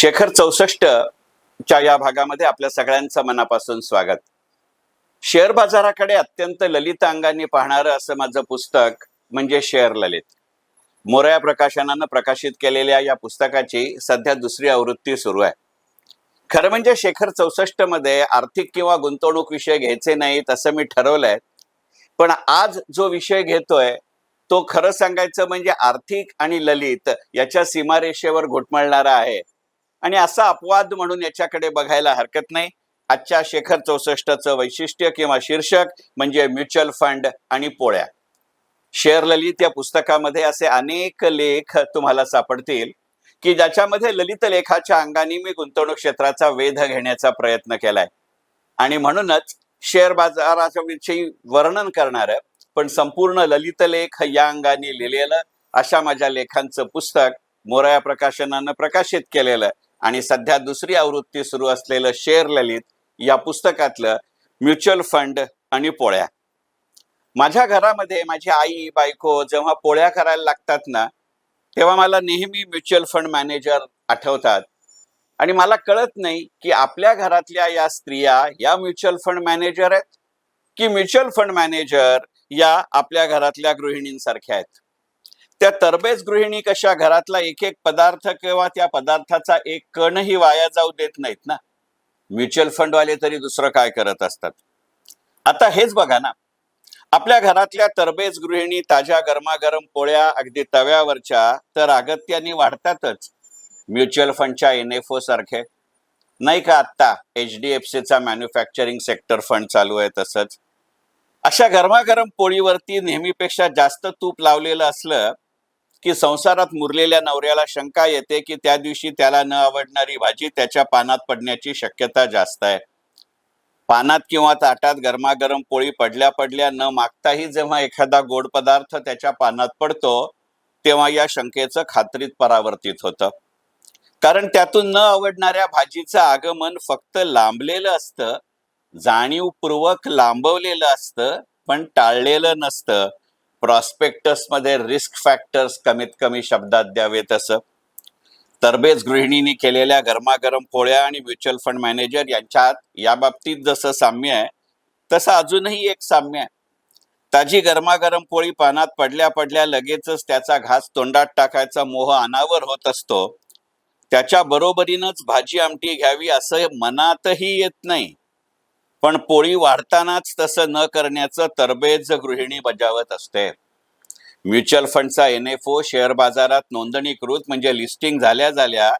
शेखर चौसष्ट च्या या भागामध्ये आपल्या सगळ्यांचं मनापासून स्वागत. शेअर बाजाराकडे अत्यंत ललित अंगाने पाहणारं असं माझं पुस्तक म्हणजे शेअर ललित. मोरया प्रकाशनानं प्रकाशित केलेल्या या पुस्तकाची सध्या दुसरी आवृत्ती सुरू आहे. खरं म्हणजे शेखर चौसष्टमध्ये आर्थिक किंवा गुंतवणूक विषय घ्यायचे नाहीत असं मी ठरवलंय. पण आज जो विषय घेतोय तो खरं सांगायचं म्हणजे आर्थिक आणि ललित याच्या सीमारेषेवर घुटमळणारा आहे. आणि असा अपवाद म्हणून याच्याकडे बघायला हरकत नाही. आजच्या शेखर चौसष्टचं वैशिष्ट्य किंवा शीर्षक म्हणजे म्युच्युअल फंड आणि पोळ्या. शेअर ललित या पुस्तकामध्ये असे अनेक लेख तुम्हाला सापडतील की ज्याच्यामध्ये ललित लेखाच्या अंगाने मी गुंतवणूक क्षेत्राचा वेध घेण्याचा प्रयत्न केलाय. आणि म्हणूनच शेअर बाजाराच्या विषयी वर्णन करणार पण संपूर्ण ललित लेख या अंगाने लिहिलेलं अशा माझ्या लेखांचं पुस्तक मोरया प्रकाशनानं प्रकाशित केलेलं आणि सध्या दुसरी आवृत्ती सुरू असलेलं शेअर ललित या पुस्तकातलं म्युच्युअल फंड आणि पोळ्या. माझ्या घरामध्ये माझी आई बायको जेव्हा पोळ्या करायला लागतात ना तेव्हा मला नेहमी म्युच्युअल फंड मॅनेजर आठवतात. आणि मला कळत नाही की आपल्या घरातल्या या स्त्रिया या म्युच्युअल फंड मॅनेजर आहेत की म्युच्युअल फंड मॅनेजर या आपल्या घरातल्या गृहिणींसारख्या आहेत. त्या तरबेज गृहिणी कशा घरातला एक एक पदार्थ किंवा त्या पदार्थाचा एक कणही वाया जाऊ देत नाहीत ना? म्युच्युअल फंडवाले तरी दुसरं काय करत असतात? आता हेच बघा ना. आपल्या घरातल्या तरबेज गृहिणी ताज्या गरमागरम पोळ्या अगदी तव्यावरच्या तर अगत्याने वाढतातच. म्युच्युअल फंडच्या एन एफ ओ सारखे. नाही का आत्ता एच डी एफ सीचा मॅन्युफॅक्चरिंग सेक्टर फंड चालू आहे तसंच. अशा गरमागरम पोळीवरती नेहमीपेक्षा जास्त तूप लावलेलं असलं की संसारात मुरलेल्या नवऱ्याला शंका येते की त्या दिवशी त्याला न आवडणारी भाजी त्याच्या पानात पडण्याची शक्यता जास्त आहे. पानात किंवा ताटात गरमागरम पोळी पडल्या पडल्या न मागताही जेव्हा एखादा गोड पदार्थ त्याच्या पानात पडतो तेव्हा या शंकेचं खात्रीत परावर्तित होतं. कारण त्यातून न आवडणाऱ्या भाजीचं आगमन फक्त लांबलेलं असतं जाणीवपूर्वक लांबवलेलं असतं पण टाळलेलं नसतं. प्रॉस्पेक्टसमध्ये रिस्क फॅक्टर्स कमीत कमी शब्दात द्यावेत असं. तरबेज गृहिणींनी केलेल्या गरमागरम पोळ्या आणि म्युच्युअल फंड मॅनेजर यांच्यात या बाबतीत जसं साम्य आहे तसं अजूनही एक साम्य आहे. ताजी गरमागरम पोळी पानात पडल्या पडल्या लगेचच त्याचा घास तोंडात टाकायचा मोह अनावर होत असतो. त्याच्या बरोबरीनंच भाजी आमटी घ्यावी असं मनातही येत नाही. पण पोळी वाढतानाच तसं न करण्याचं तरबेज गृहिणी बजावत असते. म्युच्युअल फंडचा एन एफ ओ शेअर बाजारात नोंदणीकृत म्हणजे लिस्टिंग झाल्या झाल्या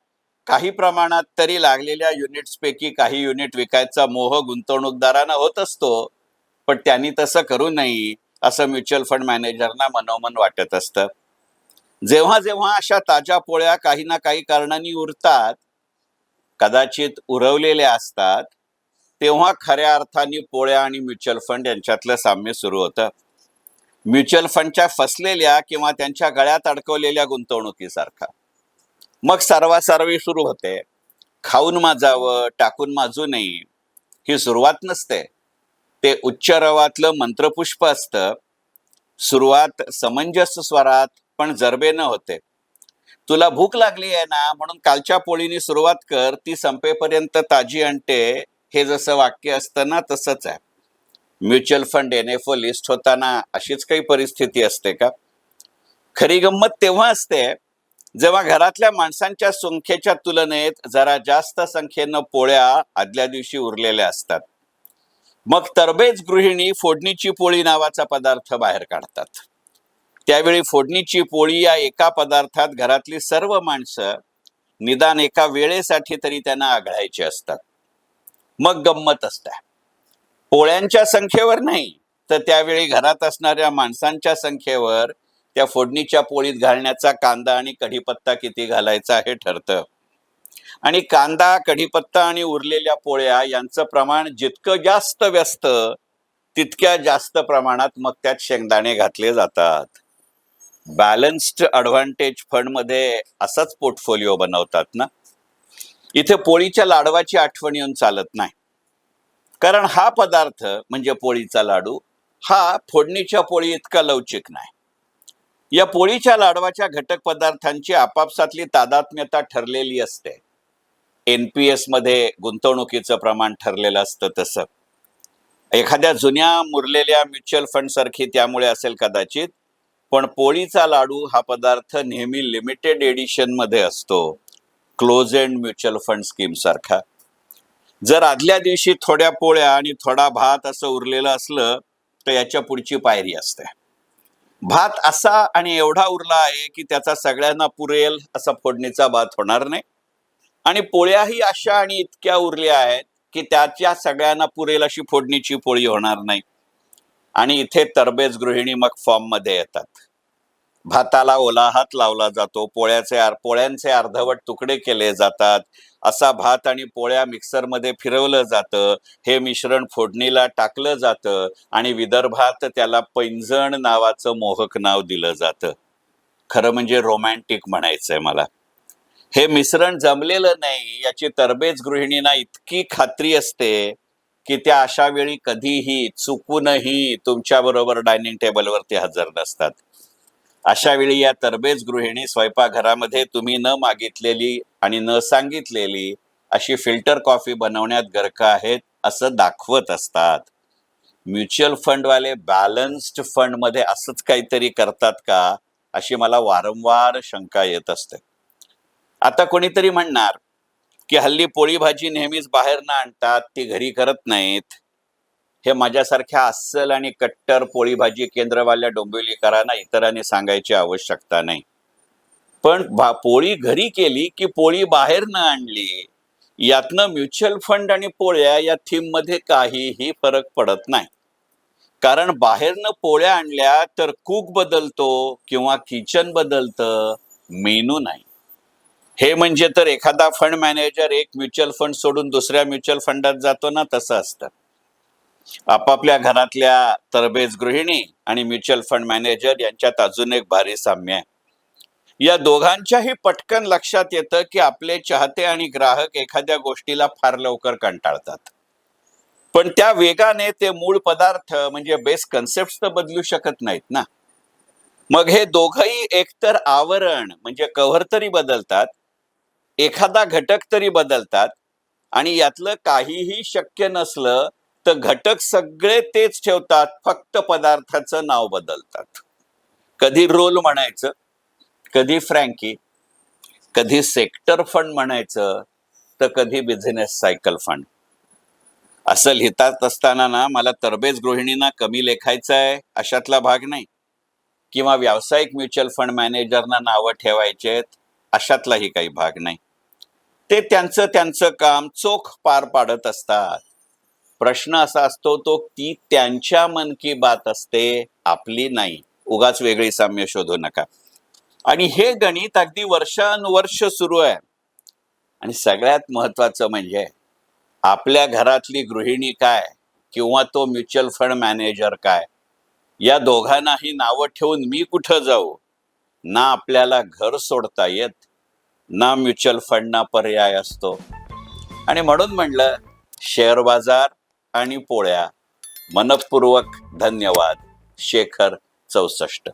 काही प्रमाणात तरी लागलेल्या युनिट्स पैकी काही युनिट विकायचा मोह गुंतवणूकदारांना होत असतो पण त्यांनी तसं करू नये असं म्युच्युअल फंड मॅनेजरना मनोमन वाटत असतं. जेव्हा जेव्हा अशा ताज्या पोळ्या काही ना काही कारणांनी उरतात कदाचित उरवलेल्या असतात तेव्हा खऱ्या अर्थाने पोळ्या आणि म्युच्युअल फंड यांच्यातलं साम्य सुरू होतं. म्युच्युअल फंडच्या फसलेल्या किंवा त्यांच्या गळ्यात अडकवलेल्या गुंतवणुकीसारखा. मग सर्वासर्वी सुरू होते. खाऊन माजावं टाकून माजू नये ही सुरुवात नसते. ते उच्च रवातलं मंत्रपुष्प असतं. सुरुवात समंजस स्वरात पण जरबेनं होते. तुला भूक लागली आहे ना म्हणून कालच्या पोळीने सुरुवात कर ती संपेपर्यंत ताजी आणते हे जसं वाक्य असतं ना तसंच आहे. Mutual fund N F O list होताना अशीच काही परिस्थिती असते का? खरी गंमत तेव्हा असते जेव्हा घरातल्या माणसांच्या संख्येच्या तुलनेत जरा जास्त संख्येनं पोळ्या आदल्या दिवशी उरलेल्या असतात. मग तरबेज गृहिणी फोडणीची पोळी नावाचा पदार्थ बाहेर काढतात. त्यावेळी फोडणीची पोळी या एका पदार्थात घरातली सर्व माणसं निदान एका वेळेसाठी तरी त्यांना आघळायची असतात. मग गंमत असते. पोळ्यांच्या संख्येवर नाही तर त्यावेळी घरात असणाऱ्या माणसांच्या संख्येवर त्या फोडणीच्या पोळीत घालण्याचा कांदा आणि कढीपत्ता किती घालायचा हे ठरतं. आणि कांदा कढीपत्ता आणि उरलेल्या पोळ्या यांचं प्रमाण जितकं जास्त व्यस्त तितक्या जास्त प्रमाणात मग त्यात शेंगदाणे घातले जातात. बॅलन्स्ड अडव्हान्टेज फंडमध्ये असाच पोर्टफोलिओ बनवतात ना? इथे पोळीच्या लाडवाची आठवण येऊन चालत नाही. कारण हा पदार्थ म्हणजे पोळीचा लाडू हा फोडणीच्या पोळी इतका लवचिक नाही. या पोळीच्या लाडवाच्या घटक पदार्थांची आपापसातली तादात्म्यता ठरलेली असते. एन पी एसमध्ये गुंतवणुकीचं प्रमाण ठरलेलं असतं तसं. एखाद्या जुन्या मुरलेल्या म्युच्युअल फंडसारखी त्यामुळे असेल कदाचित पण पोळीचा लाडू हा पदार्थ नेहमी लिमिटेड एडिशनमध्ये असतो. Close end mutual fund scheme सारखा. जर आदल्या दिवशी थोड्या पोळ्या आणि थोडा भात असं उरलेलं असलं तर याच्या पुढची पायरी असते. भात असा आणि एवढा उरला आहे की त्याचा सगळ्यांना पुरेल असा फोडणीचा भात होणार नाही. आणि पोळ्याही अशा आणि इतक्या उरल्या आहेत की त्याच्या सगळ्यांना पुरेल अशी फोडणीची पोळी होणार नाही. आणि इथे तरबेज गृहिणी मग फॉर्ममध्ये येतात. भाताला ओला हात लावला जातो. पोळ्याचे पोळ्यांचे अर्धवट तुकडे केले जातात. असा भात आणि पोळ्या मिक्सरमध्ये फिरवलं जातं. हे मिश्रण फोडणीला टाकलं जातं आणि विदर्भात त्याला पैंजण नावाचं मोहक नाव दिलं जातं. खरं म्हणजे रोमॅन्टिक म्हणायचंय मला. हे मिश्रण जमलेलं नाही याची तरबेज गृहिणींना इतकी खात्री असते की त्या अशा वेळी कधीही चुकूनही तुमच्याबरोबर डायनिंग टेबलवरती हजर नसतात. अशा वेळी या तरबेज गृहिणी स्वयंपाकघरामध्ये तुम्ही न मागितलेली आणि न सांगितलेली अशी फिल्टर कॉफी बनवण्यात गर्क आहेत असं दाखवत असतात. म्युच्युअल फंडवाले बॅलन्स्ड फंडमध्ये असंच काहीतरी करतात का? अशी मला वारंवार शंका येत असते. आता कोणीतरी म्हणणार की हल्ली पोळी भाजी नेहमीच बाहेर न आणतात ती घरी करत नाहीत. हे माझ्यासारख्या अस्सल आणि कट्टर पोळी भाजी केंद्रवाल्या डोंबिवलीकरांना इतरांनी सांगायची आवश्यकता नाही. पण भा- पोळी घरी केली की पोळी बाहेर न आणली यातनं म्युच्युअल फंड आणि पोळ्या या थीममध्ये काहीही फरक पडत नाही. कारण बाहेरनं पोळ्या आणल्या तर कुक बदलतो किंवा किचन बदलतं मेनू नाही. हे म्हणजे तर एखादा फंड मॅनेजर एक म्युच्युअल फंड सोडून दुसऱ्या म्युच्युअल फंडात जातो ना तसं असतं. आपापल्या घरातल्या तरबेज गृहिणी आणि म्युच्युअल फंड मॅनेजर यांच्यात अजून एक भारी साम्य आहे. या दोघांच्याही पटकन लक्षात येतं की आपले चाहते आणि ग्राहक एखाद्या गोष्टीला फार लवकर कंटाळतात. पण त्या वेगाने ते मूळ पदार्थ म्हणजे बेस कन्सेप्ट तर बदलू शकत नाहीत ना. मग हे दोघही एकतर आवरण म्हणजे कव्हर तरी बदलतात एखादा घटक तरी बदलतात आणि यातलं काहीही शक्य नसलं तर घटक सगळे तेच ठेवतात फक्त पदार्थाचं नाव बदलतात. कधी रोल म्हणायचं कधी फ्रँकी कधी सेक्टर फंड म्हणायचं तर कधी बिझनेस सायकल फंड. असं लिहितात असताना ना मला तरबेज गृहिणींना कमी लेखायचं आहे अशातला भाग नाही. किंवा व्यावसायिक म्युच्युअल फंड मॅनेजरना नावं ठेवायचे आहेत अशातलाही काही भाग नाही. ते त्यांचं त्यांचं काम चोख पार पाडत असतात. प्रश्न असा असतो तो ती त्यांच्या मन की बात असते आपली नाही. उगाच वेगळी साम्य शोधू नका. आणि हे गणित अगदी वर्षानुवर्ष सुरू आहे. आणि सगळ्यात महत्वाचं म्हणजे आपल्या घरातली गृहिणी काय किंवा तो म्युच्युअल फंड मॅनेजर काय या दोघांनाही नावं ठेवून मी कुठं जाऊ? ना आपल्याला घर सोडता येत ना म्युच्युअल फंडना पर्याय असतो. आणि म्हणून म्हणलं शेअर बाजार आणि पोळ्या. मनपूर्वक धन्यवाद. शेखर चौसष्ट.